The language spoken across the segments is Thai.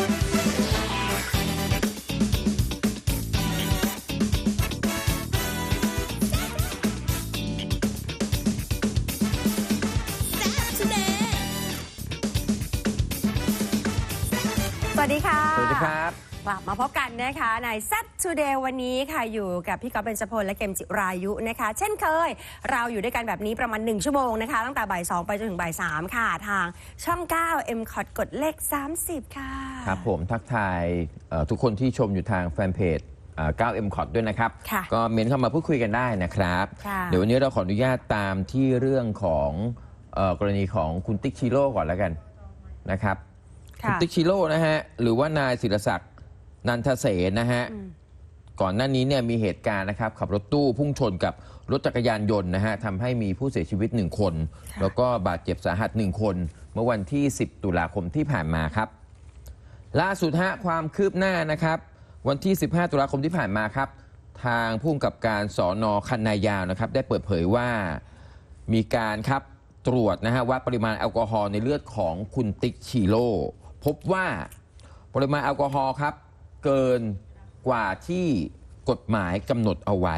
สวัสดีค่ะ สวัสดีครับ ลับมาพบกันนะคะใน s ซ t Today วันนี้ค่ะอยู่กับพี่ก๊อฟเบญจพลและเกมจิรายุนะคะ เช่นเคย เราอยู่ด้วยกันแบบนี้ประมาณ 1 ชั่วโมงนะคะ ตั้งแต่บ่าย 2 ไปจนถึงบ่าย 3 ค่ะ ทางช่อง 9 m c o t กดเลข 30 ค่ะ ครับผมทักทายเอ่อทุกคนที่ชมอยู่ทางแฟนเพจเอ่อ9 m c o t ด้วยนะครับค่ะก็เมนเข้ามาพูดคุยกันได้นะครับค่ะเดี๋ยววันนี้เราขออนุญาตตามที่เรื่องของเอ่อกรณีของคุณติ๊กชิโร่ก่อนแล้วกันนะครับคุณค่ะติ๊กชิโร่นะฮะ หรือว่านายศิรศักดิ์ นันทเสนนะฮะ ก่อนหน้านี้เนี่ยมีเหตุการณ์นะครับขับรถตู้พุ่งชนกับรถจักรยานยนต์นะฮะทำให้มีผู้เสียชีวิต 1 คนค่ะแล้วก็บาดเจ็บสาหัส 1 คน เมื่อวันที่ 10 ตุลาคมที่ผ่านมาครับ ล่าสุดฮะความคืบหน้านะครับ วันที่ 15 ตุลาคมที่ผ่านมาครับ ทางผู้กำกับการสอนอคันนายาวนะครับ ได้เปิดเผยว่ามีการครับตรวจนะฮะวัดปริมาณแอลกอฮอล์ในเลือดของคุณติ๊กชิโร่พบว่าปริมาณแอลกอฮอล์ครับ เกินกว่าที่กฎหมายกำหนดเอาไว้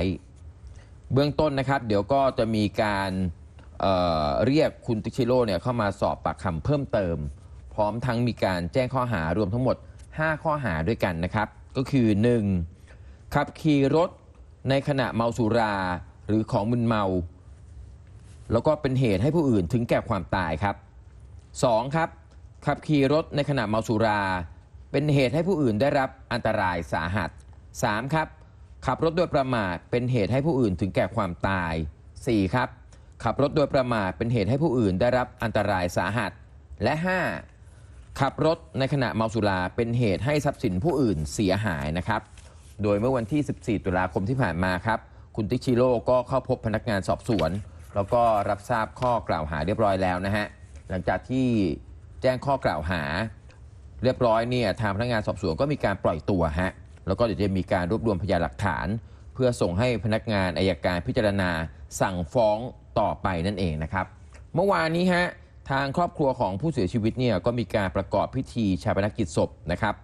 เบื้องต้นนะครับ เดี๋ยวก็จะมีการเเรียกคุณติชิโร่เนี่ยเข้ามาสอบปากคำเพิ่มเติม พร้อมทั้งมีการแจ้งข้อหารวมทั้งหมด 5 ข้อหาด้วยกันนะครับ ก็คือ 1. ขับขี่รถในขณะเมาสุราหรือของมึนเมา แล้วก็เป็นเหตุให้ผู้อื่นถึงแก่ความตายครับ 2. ครับขับขี่รถในขณะเมาสุรา เป็นเหตุให้ผู้อื่นได้รับอันตรายสาหัส 3. ครับ ขับรถโดยประมาทเป็นเหตุให้ผู้อื่นถึงแก่ความตาย 4. ครับ ขับรถโดยประมาทเป็นเหตุให้ผู้อื่นได้รับอันตรายสาหัส และ 5. ขับรถในขณะเมาสุราเป็นเหตุให้ทรัพย์สินผู้อื่นเสียหายนะครับ โดยเมื่อวันที่ 14 ตุลาคมที่ผ่านมาครับ คุณติ๊กชิโร่ก็เข้าพบพนักงานสอบสวน แล้วก็รับทราบข้อกล่าวหาเรียบร้อยแล้วนะฮะ หลังจากที่แจ้งข้อกล่าวหา เรียบร้อยเนี่ยทางพนักงานสอบสวนก็มีการปล่อยตัวฮะแล้วก็เดี๋ยวจะมีการรวบรวมพยานหลักฐาน เพื่อส่งให้พนักงานอายการพิจารณาสั่งฟ้องต่อไปนั่นเองนะครับ เมื่อวานนี้ฮะทางครอบครัวของผู้เสียชีวิตเนี่ยก็มีการประกอบพิธีชาปนกิจศพนะครับ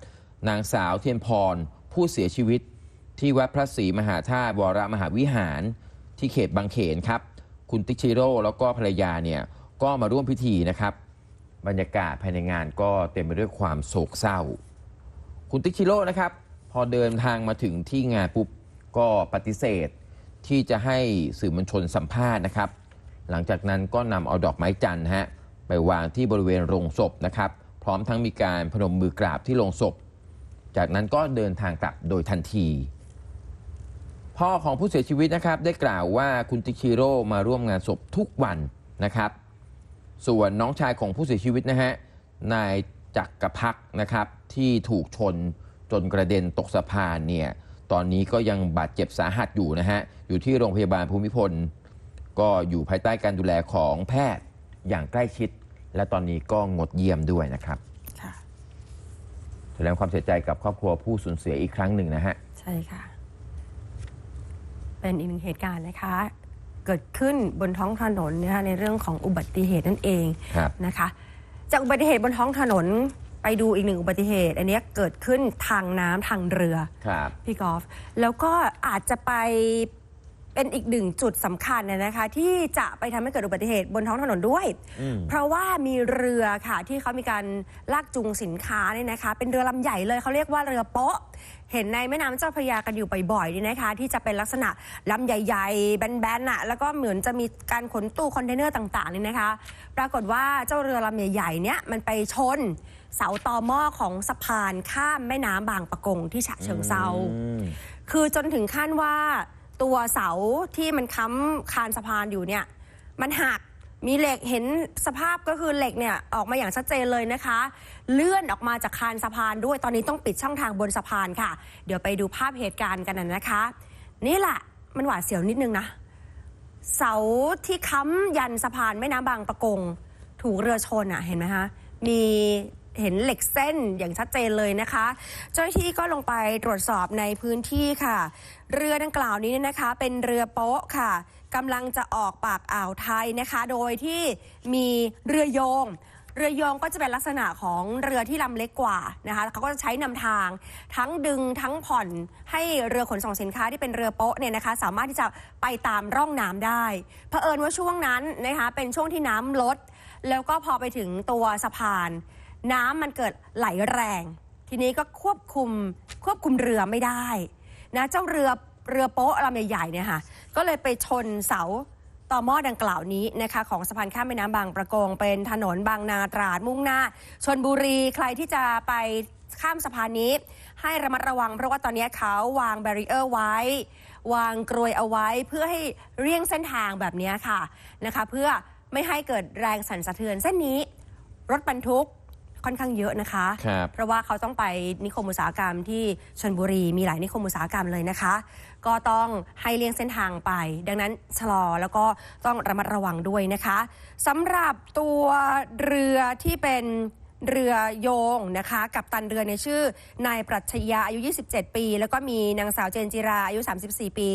นางสาวเทียนพร ผู้เสียชีวิต ที่วัดพระศรีมหาธาตุวรมหาวิหาร ที่เขตบางเขนครับ คุณติ๊กชิโร่แล้วก็ภรรยาเนี่ยก็มาร่วมพิธีนะครับ บรรยากาศภายในงานก็เต็มไปด้วยความโศกเศร้า คุณติ๊กชิโร่นะครับ พอเดินทางมาถึงที่งานปุ๊บก็ปฏิเสธที่จะให้สื่อมวลชนสัมภาษณ์นะครับ หลังจากนั้นก็นำเอาดอกไม้จันทร์ฮะไปวางที่บริเวณโรงศพนะครับ พร้อมทั้งมีการพนมมือกราบที่โรงศพ จากนั้นก็เดินทางกลับโดยทันที พ่อของผู้เสียชีวิตนะครับ ได้กล่าวว่าคุณติชิโร่มาร่วมงานศพทุกวันนะครับ ส่วนน้องชายของผู้เสียชีวิตนะฮะนายจักรพักนะครับที่ถูกชนจนกระเด็นตกสะพานเนี่ยตอนนี้ก็ยังบาดเจ็บสาหัสอยู่นะฮะอยู่ที่โรงพยาบาลภูมิพล ก็อยู่ภายใต้การดูแลของแพทย์อย่างใกล้ชิด และตอนนี้ก็งดเยี่ยมด้วยนะครับค่ะแสดงความเสียใจกับครอบครัวผู้สูญเสียอีกครั้งหนึ่งนะฮะ ใช่ค่ะ เป็นอีกหนึ่งเหตุการณ์นะคะ เกิดขึ้นบนท้องถนนนะคะในเรื่องของอุบัติเหตุนั่นเองครับนะคะ จากอุบัติเหตุบนท้องถนนไปดูอีกหนึ่งอุบัติเหตุ อันเนี้ยเกิดขึ้นทางน้ำทางเรือ ครับ พี่กอล์ฟแล้วก็อาจจะไป เป็นอีกหนึ่งจุดสำคัญนะนะคะ ที่จะไปทำให้เกิดอุบัติเหตุบนท้องถนนด้วย อืม เพราะว่ามีเรือค่ะที่เขามีการลากจูงสินค้าเนี่ยนะคะ เป็นเรือลำใหญ่เลยเขาเรียกว่าเรือโป๊ะ เห็นในแม่น้ำเจ้าพระยากันอยู่บ่อยๆนี่นะคะ ที่จะเป็นลักษณะลำใหญ่ๆ แบนๆน่ะแล้วก็เหมือนจะมีการขนตู้คอนเทนเนอร์ต่างๆนี่นะคะ ปรากฏว่าเจ้าเรือลำใหญ่ๆเนี่ยมันไปชน เสาตอหม้อของสะพานข้ามแม่น้ำบางปะกงที่ฉะเชิงเซา อืม คือจนถึงขั้นว่า ตัวเสาที่มันค้ำคานสะพานอยู่เนี่ย มันหักมีเหล็กเห็นสภาพก็คือเหล็กเนี่ยออกมาอย่างชัดเจนเลยนะคะ เลื่อนออกมาจากคานสะพานด้วยตอนนี้ต้องปิดช่องทางบนสะพานค่ะ เดี๋ยวไปดูภาพเหตุการณ์กันนะคะ นี่แหละมันหวาดเสียวนิดนึงนะ เสาที่ค้ำยันสะพานแม่น้ำบางประกง ถูกเรือชนอะเห็นไหมคะมี เห็นเหล็กเส้นอย่างชัดเจนเลยนะคะ เจ้าหน้าที่ก็ลงไปตรวจสอบในพื้นที่ค่ะ เรือดังกล่าวนี้เนี่ยนะคะ เป็นเรือโป๊ะค่ะกำลังจะออกปากอ่าวไทยนะคะ โดยที่มีเรือโยงเรือโยงก็จะเป็นลักษณะของเรือที่ลำเล็กกว่านะคะเขาก็จะใช้นำทาง ทั้งดึงทั้งผ่อนให้เรือขนส่งสินค้าที่เป็นเรือโป๊ะเนี่ยนะคะ สามารถที่จะไปตามร่องน้ำได้เผอิญว่าช่วงนั้นนะคะเป็นช่วงที่น้ำลด แล้วก็พอไปถึงตัวสะพาน น้ำมันเกิดไหลแรง ทีนี้ก็ควบคุมควบคุมเรือไม่ได้นะเจ้าเรือเรือโป๊ะลำใหญ่ๆเนี่ยค่ะก็เลยไปชนเสาต่อหม้อดังกล่าวนี้นะคะของสะพานข้ามแม่น้ำบางประกง เป็นถนนบางนาตราดมุ่งหน้าชนบุรีใครที่จะไปข้ามสะพานนี้ ให้ระมัดระวัง เพราะว่าตอนนี้เขาวางแบรีเออร์ไว้ วางกรวยเอาไว้เพื่อให้เลี่ยงเส้นทางแบบนี้ค่ะนะคะ เพื่อไม่ให้เกิดแรงสั่นสะเทือนเส้นนี้ รถบรรทุก ค่อนข้างเยอะนะคะ ครับ เพราะว่าเขาต้องไปนิคมอุตสาหกรรมที่ชนบุรีมีหลายนิคมอุตสาหกรรมเลยนะคะ ก็ต้องให้เลี่ยงเส้นทางไป ดังนั้นชะลอแล้วก็ต้องระมัดระวังด้วยนะคะสำหรับตัวเรือที่เป็นเรือโยงนะคะ กับตันเรือในยชื่อนายปรัชญาอายุ 27 ปี แล้วก็มีนางสาวเจนจิราอายุ 34 ปี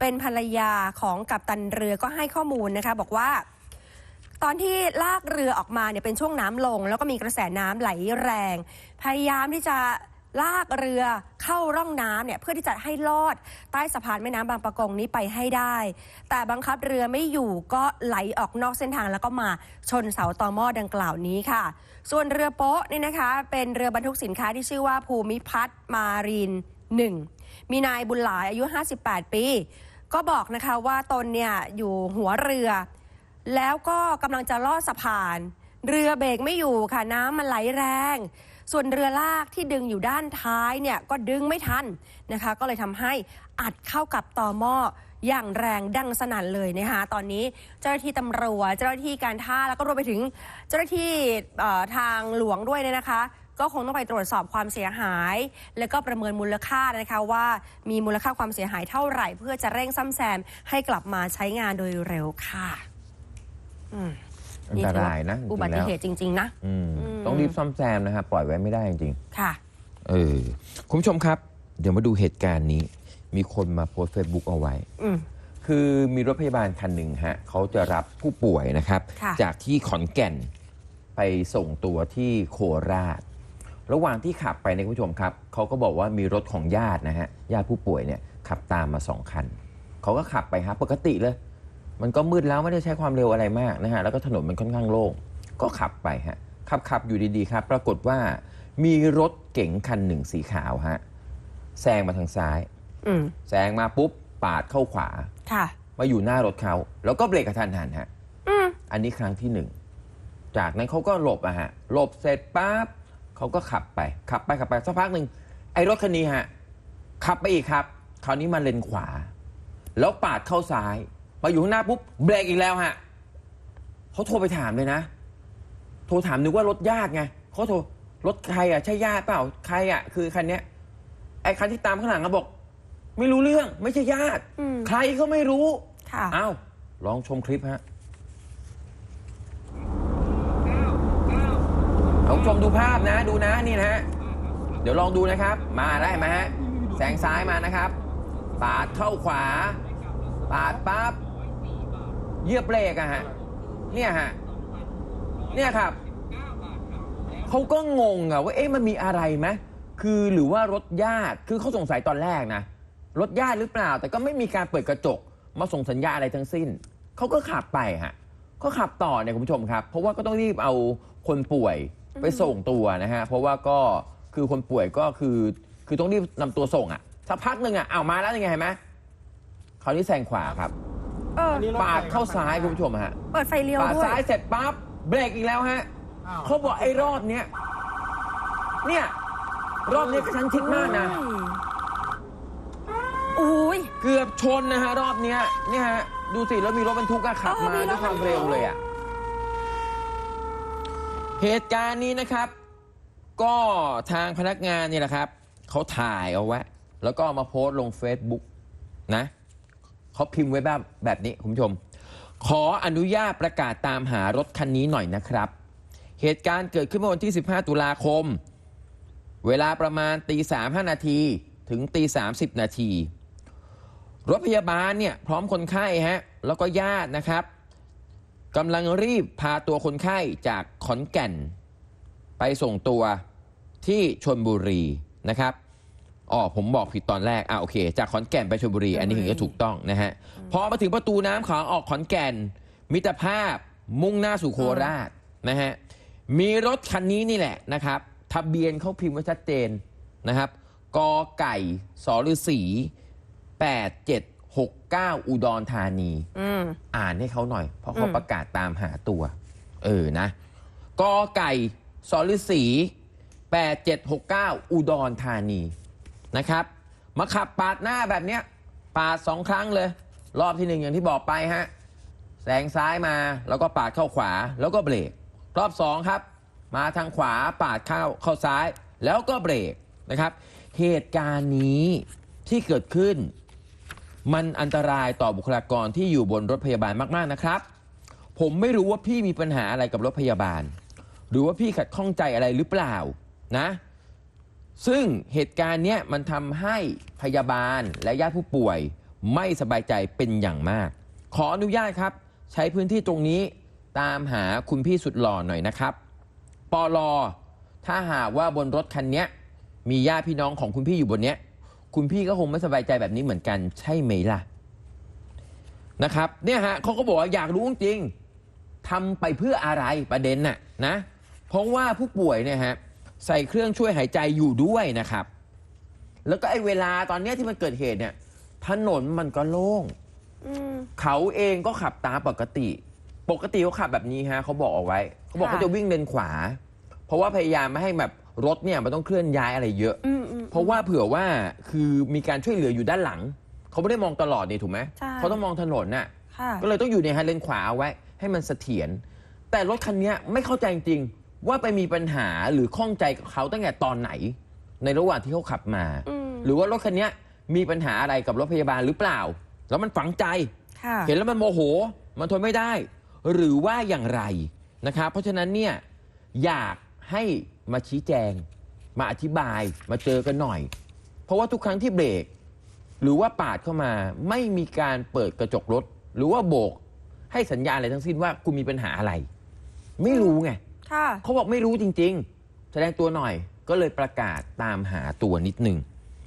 เป็นภรรยาของกัปตันเรือก็ให้ข้อมูลนะคะ บอกว่า ตอนที่ลากเรือออกมาเนี่ยเป็นช่วงน้ำลง แล้วก็มีกระแสน้ำไหลแรง พยายามที่จะลากเรือเข้าร่องน้ำเนี่ยเพื่อที่จะให้ลอด ใต้สะพานแม่น้ำบางปะกงนี้ไปให้ได้ แต่บังคับเรือไม่อยู่ก็ไหลออกนอกเส้นทางแล้วก็มาชนเสาตอหม้อดังกล่าวนี้ค่ะ ส่วนเรือโป๊ะนี่นะคะ เป็นเรือบรรทุกสินค้าที่ชื่อว่าภูมิพัฒน์มารีนหนึ่งมีนายบุญหลายอายุ 58 ปี ก็บอกนะคะว่าตนเนี่ยอยู่หัวเรือ แล้วก็กำลังจะลอดสะพาน เรือเบรกไม่อยู่ค่ะน้ำมันไหลแรง ส่วนเรือลากที่ดึงอยู่ด้านท้ายเนี่ยก็ดึงไม่ทันนะคะ ก็เลยทำให้อัดเข้ากับต่อหม้ออย่างแรงดังสนั่นเลยนะคะตอนนี้เจ้าหน้าที่ตำรวจเจ้าหน้าที่การท่าแล้วก็รวมไปถึงเจ้าหน้าที่ทางหลวงด้วยเนี่ยนะคะ ก็คงต้องไปตรวจสอบความเสียหาย แล้วก็ประเมินมูลค่านะคะว่ามีมูลค่าความเสียหายเท่าไหร่ เพื่อจะเร่งซ่อมแซมให้กลับมาใช้งานโดยเร็วค่ะ อืมอันตรายนะจริงๆอุบัติเหตุจริง ๆ นะ อืมอืม ต้องรีบซ่อมแซมนะครับปล่อยไว้ไม่ได้จริง ค่ะๆเออคุณผู้ชมครับ เดี๋ยวมาดูเหตุการณ์นี้ มีคนมาโพสต์เฟซบุ๊กเอาไว้ อืม คือมีรถพยาบาลคันหนึ่งฮะเขาจะรับผู้ป่วยนะครับ ค่ะ จากที่ขอนแก่นไปส่งตัวที่โคราช ระหว่างที่ขับไปเนยคุณผู้ชมครับเขาก็บอกว่ามีรถของญาตินะฮะญาติผู้ป่วยเนี่ยขับตามมาสองคันเขาก็ขับไปฮะปกติเลย มันก็มืดแล้วไม่ได้ใช้ความเร็วอะไรมากนะฮะแล้วก็ถนนมันค่อนข้างโล่งก็ขับไปฮะขับขับอยู่ดีๆครับ ปรากฏว่ามีรถเก๋งคันหนึ่งสีขาวฮะแซงมาทางซ้ายอืมแซงมาปุ๊บปาดเข้าขวาค่ะ มาอยู่หน้ารถเขาแล้วก็เบรกกระทันหันฮะอืมอันนี้ครั้งที่หนึ่งจากนั้นเขาก็หลบอะฮะหลบเสร็จปั๊บเขาก็ขับไป ขับไปขับไปสักพักหนึ่งไอ้รถคันนี้ฮะขับไปอีกครับ คราวนี้มาเลนขวา แล้วปาดเข้าซ้าย มาอยู่ข้างหน้าปุ๊บเบรกอีกแล้วฮะเขาโทรไปถามเลยนะ โทรถามนึกว่ารถญาติไงเขาโทรรถใครอะใช่ญาติเปล่าใครอะ คือคันเนี้ยไอ้คันที่ตามข้างหลังก็บอก ไม่รู้เรื่อง ไม่ใช่ญาติ อืม ใครก็ไม่รู้ค่ะ อ้าวลองชมคลิปฮะลองชมดูภาพนะ ดูนะนี่นะฮะเดี๋ยวลองดูนะครับ มาได้ไหมฮะแสงซ้ายมานะครับ ปาดเข้าขวา ปาดปั๊บ เหยียบเบรกอะฮะเนี่ยฮะเนี่ยครับเขาก็งงอะว่าเอ๊ะมันมีอะไรไหมคือหรือว่ารถญาติคือเขาสงสัยตอนแรกนะรถญาติหรือเปล่า แต่ก็ไม่มีการเปิดกระจก มาส่งสัญญาอะไรทั้งสิ้นเขาก็ขับไปฮะก็ขับต่อเนี่ยคุณผู้ชมครับ เพราะว่าก็ต้องรีบเอาคนป่วยไปส่งตัวนะฮะเพราะว่าก็คือคนป่วยก็คือคือต้องรีบนำตัวส่งอะ่ะสักพักหนึ่งอะ่ะเอามาแล้วยังไงเห็นไหมคราวนี้แซงขวาครับ เออปาดเข้าซ้ายคุณผู้ชมฮะ เปิดไฟเลี้ยวปาดด้วย ซ้ายเสร็จปั๊บเบรกอีกแล้วฮะเขาบอกไอ้รอบเนี้ยเนี่ยรอบนี้กระชั้นชิดมากนะอุ้ย เกือบชนนะฮะรอบเนี้ยเนี่ยฮะดูสิแล้วมีรถบรรทุกอะขับเออมามีรถด้วยความเร็วเลยอะเหตุการณ์นี้นะครับ ก็ทางพนักงานเนี่ยแหละครับเขาถ่ายเอาไว้แล้วก็เอามาโพสต์ลง Facebook นะ เขาพิมพ์ไว้แบบแบบนี้คุณผู้ชม ขออนุญาตประกาศตามหารถคันนี้หน่อยนะครับ เหตุการณ์เกิดขึ้นเมื่อวันที่ 15 ตุลาคม เวลาประมาณตีสามห้านาทีถึงตีสามสิบนาที รถพยาบาลเนี่ยพร้อมคนไข้ฮะแล้วก็ญาตินะครับกำลังรีบพาตัวคนไข้จากขอนแก่น ไปส่งตัวที่ชนบุรีนะครับ อ๋อผมบอกผิดตอนแรกอะโอเค จากขอนแก่นไปชลบุรี อันนี้ถึงจะถูกต้องนะฮะพอมาถึงประตูน้ำขาออกขอนแก่น มิตรภาพมุ่งหน้าสู่โคราชนะฮะมีรถคันนี้นี่แหละนะครับทะเบียนเขาพิมพ์ไว้ชัดเจนนะครับกอไก่สอฤษี8769 อุดรธานี อืม อ่านให้เขาหน่อย เพราะเขาอืม ประกาศตามหาตัว เออนะกอไก่สอฤษี8769 อุดรธานี นะครับ มาขับปาดหน้าแบบเนี้ยปาดสองครั้งเลย รอบที่หนึ่งอย่างที่บอกไปฮะแซงซ้ายมาแล้วก็ปาดเข้าขวาแล้วก็เบรก รอบสองครับ มาทางขวาปาดเข้าเข้าซ้าย แล้วก็เบรกนะครับ เหตุการณ์นี้ที่เกิดขึ้น มันอันตรายต่อบุคลากรที่อยู่บนรถพยาบาลมากๆนะครับ ผมไม่รู้ว่าพี่มีปัญหาอะไรกับรถพยาบาล หรือว่าพี่ขัดข้องใจอะไรหรือเปล่านะ ซึ่งเหตุการณ์เนี้ยมันทำให้พยาบาลและญาติผู้ป่วยไม่สบายใจเป็นอย่างมาก ขออนุญาตครับ ใช้พื้นที่ตรงนี้ตามหาคุณพี่สุดหล่อหน่อยนะครับปอลอถ้าหากว่าบนรถคันนี้มีญาติพี่น้องของคุณพี่อยู่บนเนี้ย คุณพี่ก็คงไม่สบายใจแบบนี้เหมือนกัน ใช่ไหมล่ะนะครับเนี่ยฮะเขาก็บอกว่าอยากรู้จริงทำไปเพื่ออะไรประเด็นน่ะนะเพราะว่าผู้ป่วยเนี่ยฮะ ใส่เครื่องช่วยหายใจอยู่ด้วยนะครับ แล้วก็ไอ้เวลาตอนเนี้ยที่มันเกิดเหตุเนี่ย ถนนมันก็โล่ง อืม เขาเองก็ขับตามปกติ ปกติเขาขับแบบนี้ฮะเขาบอกเอาไว้ เขาบอกค่ะ เขาจะวิ่งเลนขวา เพราะว่าพยายามไม่ให้แบบรถเนี่ยมันต้องเคลื่อนย้ายอะไรเยอะ อืมอืม เพราะว่าเผื่อว่าคือมีการช่วยเหลืออยู่ด้านหลัง เขาไม่ได้มองตลอดนี่ถูกไหมใช่ เขาต้องมองถนนน่ะ ค่ะ ก็เลยต้องอยู่ในฮเลนขวาเอาไว้ ให้มันเสถียรแต่รถคันเนี้ยไม่เข้าใจจริงๆ ว่าไปมีปัญหาหรือข้องใจกับเขาตั้งแต่ตอนไหน ในระหว่างที่เขาขับมา อืม หรือว่ารถคันเนี้ยมีปัญหาอะไรกับรถพยาบาลหรือเปล่า แล้วมันฝังใจ ค่ะ เห็นแล้วมันโมโห มันทนไม่ได้ หรือว่าอย่างไรนะครับ เพราะฉะนั้นเนี่ยอยากให้มาชี้แจง มาอธิบายมาเจอกันหน่อย เพราะว่าทุกครั้งที่เบรก หรือว่าปาดเข้ามาไม่มีการเปิดกระจกรถ หรือว่าโบก ให้สัญญาณอะไรทั้งสิ้นว่าคุณมีปัญหาอะไร ไม่รู้ไง ค่ะ เขาบอกไม่รู้จริง ๆ แสดงตัวหน่อยก็เลยประกาศตามหาตัวนิดหนึ่ง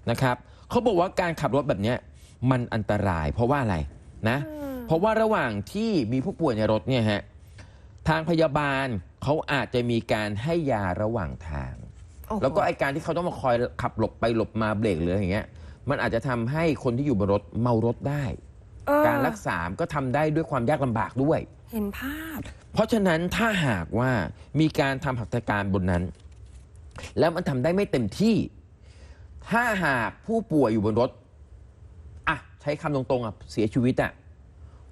นะครับเขาบอกว่าการขับรถแบบเนี้ยมันอันตรายเพราะว่าอะไรนะอืมเพราะว่าระหว่างที่มีผู้ป่วยในรถเนี่ยฮะทางพยาบาลเขาอาจจะมีการให้ยาระหว่างทางโอ้โหแล้วก็ไอการที่เขาต้องมาคอยขับหลบไปหลบมาเบรกหรืออะไรอย่างเงี้ย มันอาจจะทำให้คนที่อยู่บนรถเมารถได้เออการรักษาก็ทำได้ด้วยความยากลำบากด้วย เห็นภาพ เพราะฉะนั้นถ้าหากว่ามีการทำหัตถการบนนั้น แล้วมันทำได้ไม่เต็มที่ ถ้าหากผู้ป่วยอยู่บนรถอะใช้คำตรงๆอะเสียชีวิตอะ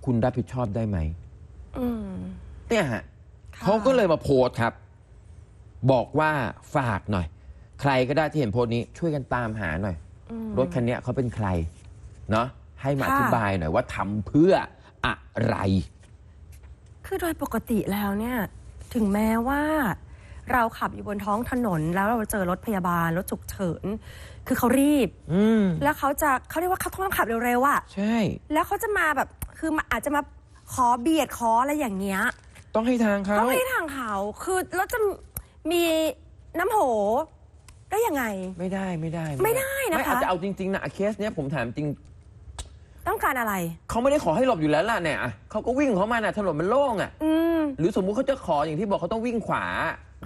คุณรับผิดชอบได้ไหมอืมเนี่ยฮะค่ะเขาก็เลยมาโพสต์ครับ บอกว่าฝากหน่อย ใครก็ได้ที่เห็นโพสต์นี้ ช่วยกันตามหาหน่อยอืมรถคันเนี้ยเขาเป็นใคร เนาะให้มาอค่ะธิบายหน่อยว่าทำเพื่ออะไร คือโดยปกติแล้วเนี่ย ถึงแม้ว่าเราขับอยู่บนท้องถนนแล้วเราเจอรถพยาบาลรถฉุกเฉิน คือเขารีบ อืมแล้วเขาจะเขาเรียกว่าเขาต้องขับเร็วๆอะใช่ แล้วเขาจะมาแบบคือมาอาจจะมาขอเบียดขออะไรอย่างเงี้ย ต้องให้ทางเขา ต้องให้ทางเขาคือแล้วจะมีน้ำโหได้ยังไง ไม่ได้ไม่ได้ไม่ได้นะคะไม่อาจจะเอาจริงๆนะเคสเนี้ยผมถามจริง ต้องการอะไร เขาไม่ได้ขอให้หลบอยู่แล้วล่ะเนี่ยอะเขาก็วิ่งของเขามาน่ะถนนมันโล่งอะ อืม หรือสมมุติเขาจะขออย่างที่บอกเขาต้องวิ่งขวา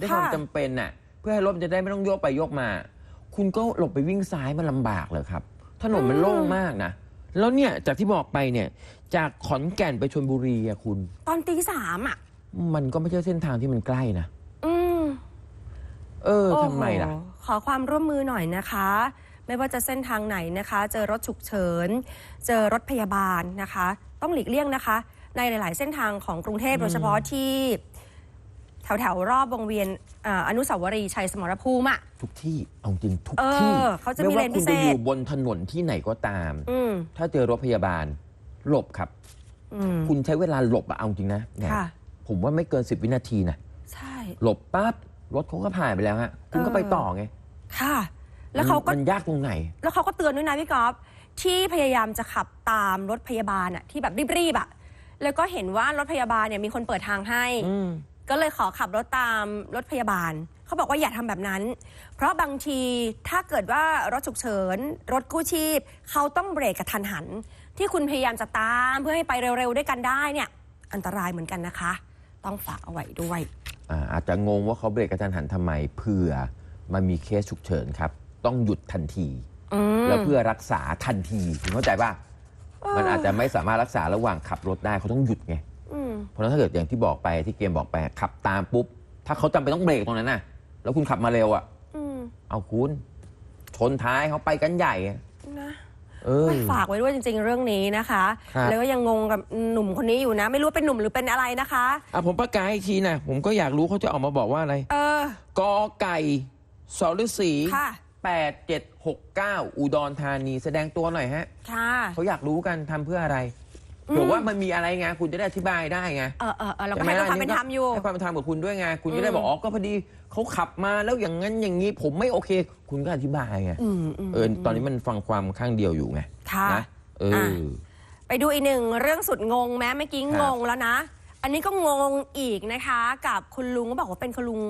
ด้วยความค่ะ จำเป็นน่ะ เพื่อให้รถมันจะได้ไม่ต้องโยกไปโยกมา คุณก็หลบไปวิ่งซ้ายมันลำบากเลยครับ ถนนมันโล่งมากนะ แล้วเนี่ยจากที่บอกไปเนี่ยจากขอนแก่นไปชลบุรีอะคุณ ตอนตีสามอะ มันก็ไม่ใช่เส้นทางที่มันใกล้นะ อืมเออโอ้โหทำไมล่ะ ขอความร่วมมือหน่อยนะคะ ไม่ว่าจะเส้นทางไหนนะคะ เจอรถฉุกเฉิน เจอรถพยาบาลนะคะ ต้องหลีกเลี่ยงนะคะ ในหลาย ๆ เส้นทางของกรุงเทพโดยเฉพาะที่แถวแถวๆรอบวงเวียนอ่าอนุสาวรีย์ชัยสมรภูมิอะทุกที่เอาจริงทุกเออที่เขาจะมีไม่ว่าเลนพิคุณเศษจะอยู่บนถนนที่ไหนก็ตามอืมถ้าเจอรถพยาบาลหลบครับอืมคุณใช้เวลาหลบอะเอาจริงนะแหมค่ะผมว่าไม่เกิน10วินาทีนะใช่ หลบปั๊บรถเขาก็ผ่านไปแล้วฮะคุณก็เออไปต่อไง ค่ะ แล้วเขาก็มันยากตรงไหน แล้วเขาก็เตือนด้วยนะพี่กอฟที่พยายามจะขับตามรถพยาบาลอะที่แบบรีบๆอะแล้วก็เห็นว่ารถพยาบาลเนี่ยมีคนเปิดทางให้อืมก็เลยขอขับรถตามรถพยาบาล เขาบอกว่าอย่าทำแบบนั้น เพราะบางทีถ้าเกิดว่ารถฉุกเฉิน รถกู้ชีพ เขาต้องเบรกกระทันหัน ที่คุณพยายามจะตามเพื่อให้ไปเร็วๆด้วยกันได้เนี่ยอันตรายเหมือนกันนะคะ ต้องฝากเอาไว้ด้วยอ่าอาจจะงงว่าเขาเบรกกระทันหันทำไมเผื่อมันมีเคสฉุกเฉินครับ ต้องหยุดทันที อืม แล้วเพื่อรักษาทันทีคุณเข้าใจป่ะมันอาจจะไม่สามารถรักษาระหว่างขับรถได้เขาต้องหยุดไง อืม เพราะฉะนั้นถ้าเกิดอย่างที่บอกไปที่เกมบอกไปขับตามปุ๊บ ถ้าเขาจำเป็นต้องเบรกตรงนั้นน่ะ แล้วคุณขับมาเร็วอะ อืม เอาคุณชนท้ายเขาไปกันใหญ่อะนะ เออฝากไว้ด้วยจริง ๆ เรื่องนี้นะคะ ครับ แล้วก็ยังงงกับหนุ่มคนนี้อยู่นะ ไม่รู้ว่าเป็นหนุ่มหรือเป็นอะไรนะคะ อะผมประกาศอีกทีนะผมก็อยากรู้เขาจะออกมาบอกว่าอะไรเออกอไก่สอฤษีค่ะ แปดเจ็ดหกเก้าอุดรธานีแสดงตัวหน่อยฮะค่ะ เขาอยากรู้กันทำเพื่ออะไรเผื่อว่ามันมีอะไรไงคุณจะได้อธิบายได้ไงเออเออเออเราก็ช่ให้ได้วยความเป็นธรรมอยู่ ให้ความเป็นธรรมกับคุณด้วยไงคุณอืจะมได้บอกอ๋อก็พอดีเขาขับมาแล้วอย่างนั้นอย่างนี้ผมไม่โอเค คุณก็อธิบายไงอืมอืม เออตอนนี้มันฟังความข้างเดียวอยู่ไงค่ะนะเอออะไปดูอีกหนึ่งเรื่องสุดงงแม้เมื่อกี้ครับงงแล้วนะ อันนี้ก็งงอีกนะคะ กับคุณลุงก็บอกว่าเป็นคุณลุง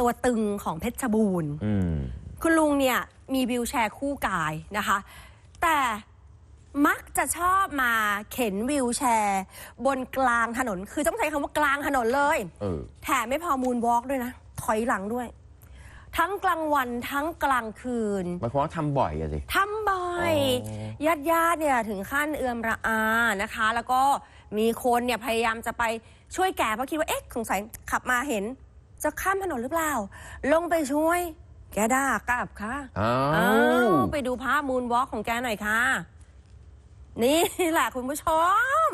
ตัวตึงของเพชรบูรณ์อืม คุณลุงเนี่ยมีวิวแชร์คู่กายนะคะ แต่มักจะชอบมาเข็นวิวแชร์ บนกลางถนน คือต้องใช้คำว่ากลางถนนเลยเออ แถมไม่พอมูนวอล์กด้วยนะ ถอยหลังด้วย ทั้งกลางวันทั้งกลางคืน หมายความว่าทำบ่อยอะสิ ทำบ่อยอ๋ญาติญาติๆเนี่ยถึงขั้นเอือมระอานะคะ แล้วก็มีคนเนี่ยพยายามจะไปช่วยแกเพราะคิดว่าเอ๊ะสงสัยขับมาเห็น จะข้ามถนนหรือเปล่า ลงไปช่วย แกด่ากลับค่ะอ้าอ้าว วไปดูภาพมูนวอล์กของแกหน่อยค่ะ นี่แหละคุณผู้ชม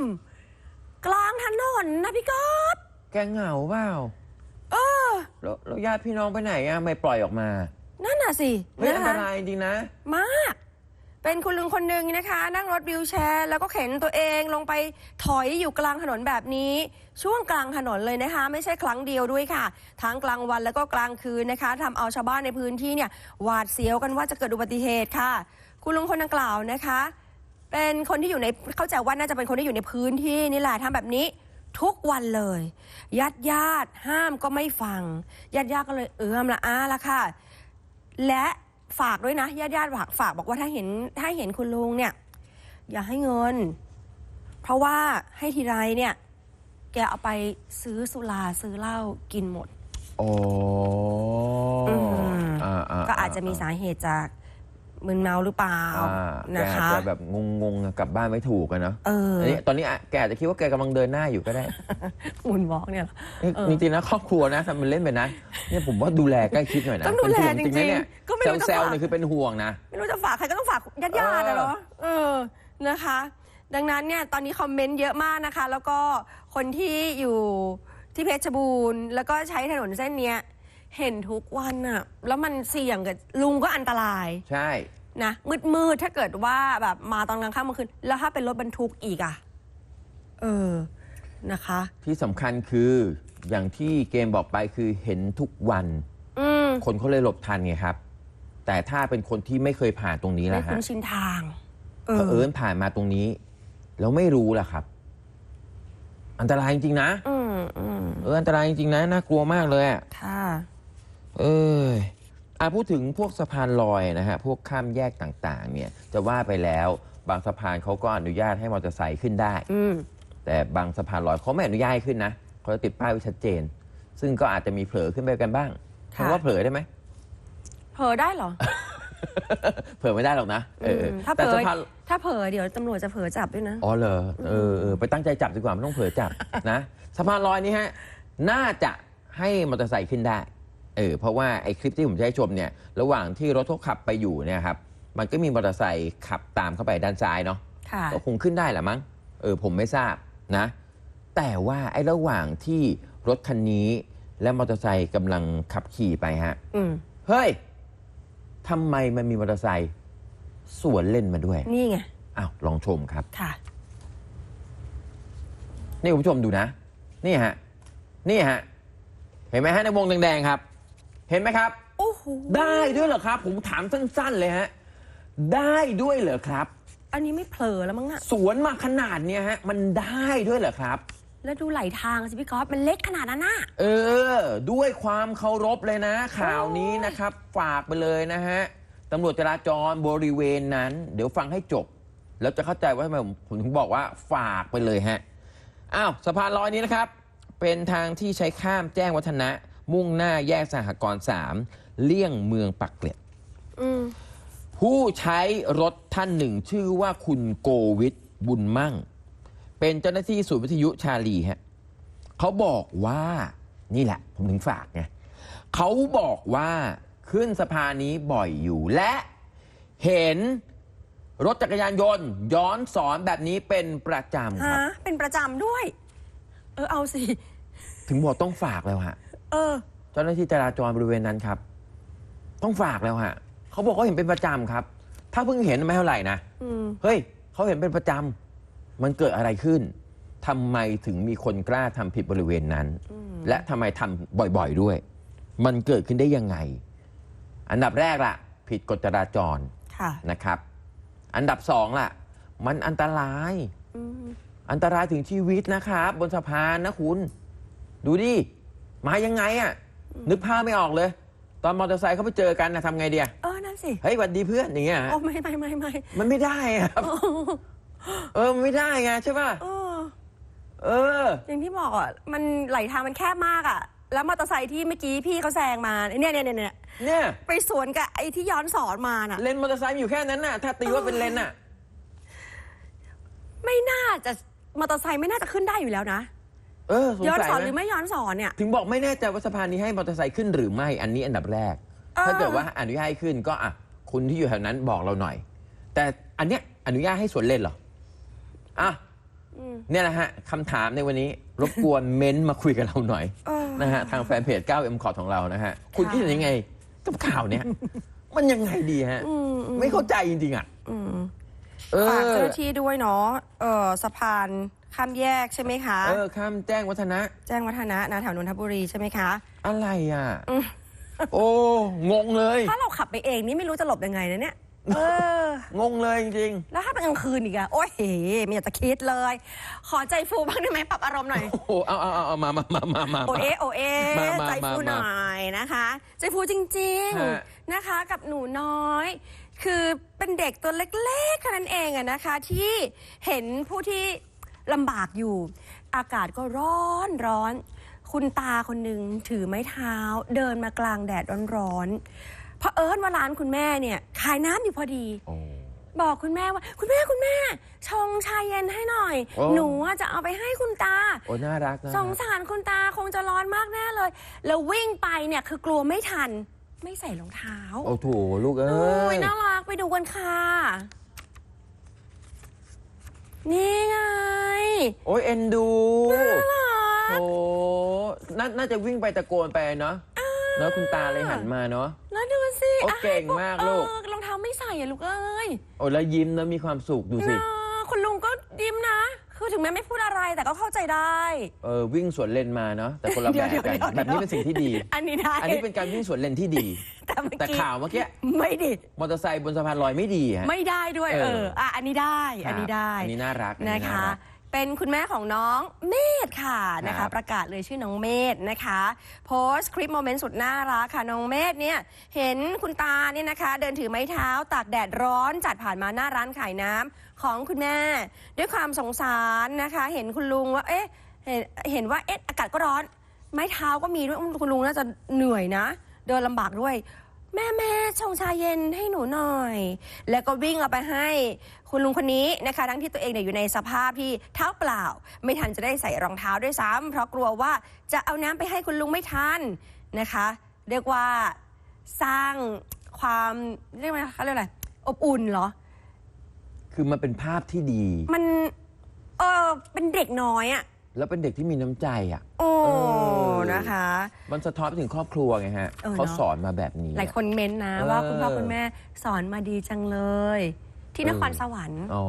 กลางถนนนะพี่ก๊อฟแกเหงาเปล่าเออ แล้วแล้วญาติพี่น้องไปไหนอะไม่ปล่อยออกมา นั่นน่ะสิเฮ้ยอันตนะคะรายจริงๆนะ มาก เป็นคุณลุงคนหนึ่งนะคะ นั่งรถวิวแชร์ แล้วก็เข็นตัวเองลงไปถอยอยู่กลางถนนแบบนี้ ช่วงกลางถนนเลยนะคะ ไม่ใช่ครั้งเดียวด้วยค่ะ ทั้งกลางวันแล้วก็กลางคืนนะคะทำเอาชาวบ้านในพื้นที่เนี่ยหวาดเสียวกันว่าจะเกิดอุบัติเหตุค่ะ คุณลุงคนดังกล่าวนะคะ เป็นคนที่อยู่ในเข้าใจว่าน่าจะเป็นคนที่อยู่ในพื้นที่นี่แหละทำแบบนี้ทุกวันเลยญาติญาติห้ามก็ไม่ฟังญาติญาติก็เลยเอื้อมละอาละค่ะ และ ฝากด้วยนะญาติญาติๆฝากฝากบอกว่าถ้าเห็นถ้าเห็นคุณลุงเนี่ย อย่าให้เงิน เพราะว่าให้ทีไรเนี่ย แกเอาไปซื้อสุราซื้อเหล้ากินหมด โอ้อืมอ่าๆๆ ก็อาจจะมีสาเหตุจาก มึนเมาหรือเปล่าอ่าแกนะคะอาจจะแบบงงๆอะกลับบ้านไม่ถูกกันเนาะเอออันนี้ตอนนี้อะแกอาจจะคิดว่าแกกำลังเดินหน้าอยู่ก็ได้มุนวอล์กเนี่ยเหรอเออจริงๆนะครอบครัวนะทำมันเล่นไปนะเนี่ยผมว่าดูแลใกล้ชิดหน่อยนะต้องดูแลเป็นห่วนะเนี่ยจริงๆก็ไม่รู้จะแซวฝากๆเนี่ยคือเป็นห่วงนะ ไม่รู้จะฝากใครก็ต้องฝากญาติญาติอะเหรอเออนะคะ ดังนั้นเนี่ยตอนนี้คอมเมนต์เยอะมากนะคะ แล้วก็คนที่อยู่ที่เพชรบูรณ์ แล้วก็ใช้ถนนเส้นเนี้ย เห็นทุกวันอะแล้วมันเสี่ยงกับลุงก็อันตรายใช่ นะมืดมืดๆถ้าเกิดว่าแบบมาตอนกลางค่ำกลางคืนแล้วถ้าเป็นรถบรรทุกอีกอะเออนะคะ ที่สำคัญคืออย่างที่เกมบอกไปคือเห็นทุกวัน อืมคนเขาเลยหลบทันไงครับ แต่ถ้าเป็นคนที่ไม่เคยผ่านตรงนี้ไม่ล่ะคุ้ฮะนชินทาง เอเผออิญผ่านมาตรงนี้ แล้วไม่รู้ล่ะครับ อันตรายจริงๆนะอืมอืมเอออันตรายจริงๆนะน่ากลัวมากเลยอะค่ะ เอออะพูดถึงพวกสะพานลอยนะฮะ พวกข้ามแยกต่างๆ เนี่ย จะว่าไปแล้วบางสะพานเขาก็อนุญาตให้มอเตอร์ไซค์ขึ้นได้ อืม แต่บางสะพานลอยเขาไม่อนุญาตให้ขึ้นนะเขาจะติดป้ายไว้ชัดเจน ซึ่งก็อาจจะมีเผลอขึ้นไปกันบ้างค่ะ คำว่าเผลอได้ไหม เผลอได้เหรอเผลอไม่ได้หรอกนะเออมถ้าเผแต่ลสะอพานถ้าเผลอเดี๋ยวตำรวจจะเผลอจับด้วยนะ อ๋อเหรอเออเออไปตั้งใจจับดีกว่าไม่ต้องเผลอจับ นะสะพานลอยนี้ฮะ น่าจะให้มอเตอร์ไซค์ขึ้นได้ เออเพราะว่าไอ้คลิปที่ผมจะให้ชมเนี่ยระหว่างที่รถเขาขับไปอยู่เนี่ยครับมันก็มีมอเตอร์ไซค์ขับตามเข้าไปด้านซ้ายเนาะค่ะก็คงขึ้นได้แหละมั้งเออผมไม่ทราบนะ แต่ว่าไอ้ระหว่างที่รถคันนี้และมอเตอร์ไซค์กำลังขับขี่ไปฮะอืมเฮ้ยทำไมมันมีมอเตอร์ไซค์สวนเล่นมาด้วยนี่ไงอ้าวลองชมครับ ค่ะ นี่คุณผู้ชมดูนะ นี่ฮะ นี่ฮะ เห็นไหมฮะในวงแดงๆครับ เห็นไหมครับ โอ้โหได้ด้วยเหรอครับ ผมถามสั้น ๆ เลยฮะ ได้ด้วยเหรอครับ อันนี้ไม่เผลอแล้วมั้งน่ะสวนมาขนาดเนี้ยฮะ มันได้ด้วยเหรอครับ แล้วดูไหลทางสิพี่ก๊อฟมันเล็กขนาดนั้นน่ะ เออ ด้วยความเคารพเลยนะ ข่าวนี้นะครับ ฝากไปเลยนะฮะตำรวจจราจรบริเวณนั้น เดี๋ยวฟังให้จบ แล้วจะเข้าใจว่าทำไมผมผมถึงบอกว่าฝากไปเลยฮะอ้าวสะพานลอยนี้นะครับ เป็นทางที่ใช้ข้ามแจ้งวัฒนะ มุ่งหน้าแยกสหกรณ์สามเลี่ยงเมืองปักเกร็ดอืมผู้ใช้รถท่านหนึ่งชื่อว่าคุณโกวิทบุญมั่ง เป็นเจ้าหน้าที่ศูนย์วิทยุชาลีฮะเขาบอกว่านี่แหละ ผมถึงฝากไงเขาบอกว่าขึ้นสะพานนี้บ่อยอยู่และเห็นรถจักรยานยนต์ ย้อนสอนแบบนี้เป็นประจำคฮะรับเป็นประจำด้วย เออเอาสิ ถึงบอกต้องฝากแล้วฮะ เออ เจ้าหน้าที่จราจรบริเวณนั้นครับ ต้องฝากแล้วฮะเขาบอกเขาเห็นเป็นประจำครับ ถ้าเพิ่งเห็นไม่เท่าไหร่นะอืมเฮ้ยเขาเห็นเป็นประจำมันเกิดอะไรขึ้นทำไมถึงมีคนกล้าทำผิดบริเวณนั้นและทำไมทำบ่อยๆด้วย มันเกิดขึ้นได้ยังไง อันดับแรกล่ะ ผิดกฎจราจรค่ะ นะครับ อันดับสองล่ะ มันอันตราย อืมอันตรายถึงชีวิตนะครับ บนสะพานนะคุณ ดูดิ มายังไงอะนึกภาพไม่ออกเลย ตอนมอเตอร์ไซค์เขาไปเจอกันนะทำไงเดียเออนั่นสิเฮ้ยหวัดดีเพื่อนอย่างเงี้ยฮะโอ้ไม่ไม่ไม่ไม่มันไม่ได้อะครับ เออมันไม่ได้ไงใช่ป่ะเออ เออ อย่างที่บอกอะมันไหลทางมันแคบมากอะ แล้วมอเตอร์ไซค์ที่เมื่อกี้พี่เขาแซงมาเนี่ยเนี่ยเนี่ยเนี่ยเนี่ยไปสวนกับไอ้ที่ย้อนสอนมาน่ะเลนมอเตอร์ไซค์มีอยู่แค่นั้นน่ะ ถ้าตีว่าเป็นเลนน่ะ ไม่น่าจะมอเตอร์ไซค์ไม่น่าจะขึ้นได้อยู่แล้วนะ เออสงย้อนสัยสอนไหหรือมไม่ย้อนสอนเนี่ย ถึงบอกไม่แน่ใจว่าสะพานนี้ให้มอเตอร์ไซค์ขึ้นหรือไม่อันนี้อันดับแรก เออ ถ้าเกิดว่าอนุญาตให้ขึ้นก็อะคุณที่อยู่แถวนั้นบอกเราหน่อย แต่อันเนี้ยอนุญาตให้สวนเลนเหรออะอืมเนี่ยนะฮะคำถามในวันนี้รบกวน เม้นต์มาคุยกับเราหน่อยเออ นะฮะทางแฟนเพจ 9M คอของเรานะฮะคุณคิดเห็นยังไงกับข่าวเนี้ย มันยังไงดีฮะอืมอืมไม่เข้าใจจริงๆอะอืมเอฝากอเจ้าหน้าที่ด้วยเนาะเออสะพาน ข้ามแยกใช่ไหมคะ เออข้ามแจ้งวัฒนะ แจ้งวัฒนะนะแถวนนทบุรีใช่ไหมคะ อะไรอะ อืม โอ้งงเลย ถ้าเราขับไปเองนี่ไม่รู้จะหลบยังไงนะเนี่ย เออ งงเลยจริง แล้วถ้าเป็นกลางคืนอีกอะโอ้ยเฮ้ไม่อยากจะคิดเลย ขอใจฟูบ้างได้ไหมปรับอารมณ์หน่อย ๆ โอ้โหเอาเอาเอาเอามามามามามา โอเอโอเอมามาใจฟูมาหน่อยนะคะ ใจฟูจริง ฮะ ๆนะคะ กับหนูน้อย คือเป็นเด็กตัวเล็กๆแค่นั้นเองอะนะคะ ที่เห็นผู้ที่ ลำบากอยู่ อากาศก็ร้อนร้อน คุณตาคนหนึ่งถือไม้เท้า เดินมากลางแดดร้อนๆเพราะเอิญว่าร้านคุณแม่เนี่ย ขายน้ำอยู่พอดี โอ้ บอกคุณแม่ว่า คุณแม่คุณแม่ ชงชาเย็นให้หน่อย โอ้ หนูอะจะเอาไปให้คุณตา โอ้น่ารักนะสงสารคุณตาคงจะร้อนมากแน่เลย แล้ววิ่งไปเนี่ยคือกลัวไม่ทัน ไม่ใส่รองเท้า โอ้โถลูกเอ้โอ้ยย น่ารักไปดูกันค่ะ นี่ไงโอ้ยเอ็นดูน่ารัก โอ้น่าน่าจะวิ่งไปตะโกนไปเนาะเนาะคุณตาเลยหันมาเนาะ แล้วดูสิโอ้อะเก่งมากลูก เออรองเท้าไม่ใส่อะลูกเอ้ยโอ้แล้วยิ้มแล้วมีความสุขดูสิ นะคุณลุงก็ยิ้มนะ คือถึงแม้ไม่พูดอะไรแต่ก็เข้าใจได้ เออวิ่งสวนเลนมาเนาะแต่คนละเดี๋แบยวบเดี๋ยวกันเดี๋ยว แบบนี้เป็นสิ่งที่ดี อันนี้ได้อันนี้เป็นการวิ่งสวนเลนที่ดี แต่เมื่อแต่กี้ข่าวเมื่อกี้ไม่ดิมอเตอร์ไซค์บนสะพานลอยไม่ดีฮะ ไม่ได้ด้วยเอเออออะอันนี้ได้ อันนี้ได้อันนี้น่ารักอันะคะ รัก เป็นคุณแม่ของน้องเมธค่ะนะครัคะ บ ประกาศเลยชื่อน้องเมธนะคะ โพสต์คลิปโมเมนต์สุดน่ารักค่ะน้องเมธเนี่ยเห็นคุณตาเนี่ยนะคะ เดินถือไม้เท้าตากแดดร้อนจัดผ่านมาหน้าร้านขายน้ำของคุณแม่ ด้วยความสงสารนะคะ เห็นคุณลุงว่าเอ๊ะเห็นเห็นว่าเอ๊ะอากาศก็ร้อน ไม้เท้าก็มีด้วยอืมคุณลุงน่าจะเหนื่อยนะ เดินลำบากด้วย แม่แม่ชงชาเย็นให้หนูหน่อย แล้วก็วิ่งเอาไปให้คุณลุงคนนี้นะคะ ทั้งที่ตัวเองเนี่ยอยู่ในสภาพที่เท้าเปล่า ไม่ทันจะได้ใส่รองเท้าด้วยซ้ำเพราะกลัวว่าจะเอาน้ำไปให้คุณลุงไม่ทันนะคะ เรียกว่าสร้างความเรียกว่าเขาเรียกอะไรอบอุ่นเหรอ คือมันเป็นภาพที่ดี มันเออเป็นเด็กน้อยอะ่ะ แล้วเป็นเด็กที่มีน้ำใจอะ โอ้เออ นะคะ มันสะท้อนไปถึงครอบครัวไงฮะเออเนอะ เขาสอนมาแบบนี้ หลายคนเม้นต์นะเออว่าคุณพ่อคุณแม่สอนมาดีจังเลย ที่นครสวรรค์ อ๋อ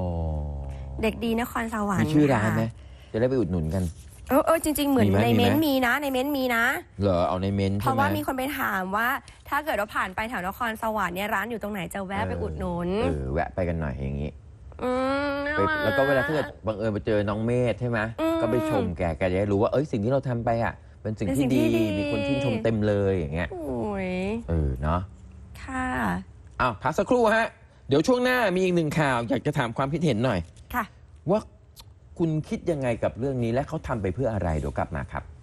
เด็กดีนครสวรรมีค์ชื่อร้านไหมค่ะจะได้ไปอุดหนุนกัน เออเออจริง ๆ เหมือนมีไหมในมีไหม เม้นต์มีนะ ในเม้นต์มีนะ เหรอเอาในเมนต์เพใช่ราะไหม ว่ามีคนไปถามว่า ถ้าเกิดว่าผ่านไปแถวนครสวรรค์เนี่ยร้านอยู่ตรงไหนจะแวะไปอุดหนุน เออแวะไปกันหน่อยอย่างนี้ อืมน่าไปรั แล้วก็เวลาถ้าเกิดบังเอิญไปเจอน้องเมธใช่ไหมอืมก็ไปชมแกแกจะได้รู้ว่าเอ้ยสิ่งที่เราทำไปอะเป็นสิ่งเป็นสิ่ที่งที่ดีดี มีคนชื่นชมเต็มเลยอย่างเงี้ยโอ้ยเออเนาะค่ะ อ้าวพักสักครู่ฮะ เดี๋ยวช่วงหน้ามีอีกหนึ่งข่าว อยากจะถามความคิดเห็นหน่อย ค่ะ ว่าคุณคิดยังไงกับเรื่องนี้และเขาทำไปเพื่ออะไรเดี๋ยวกลับมาครับ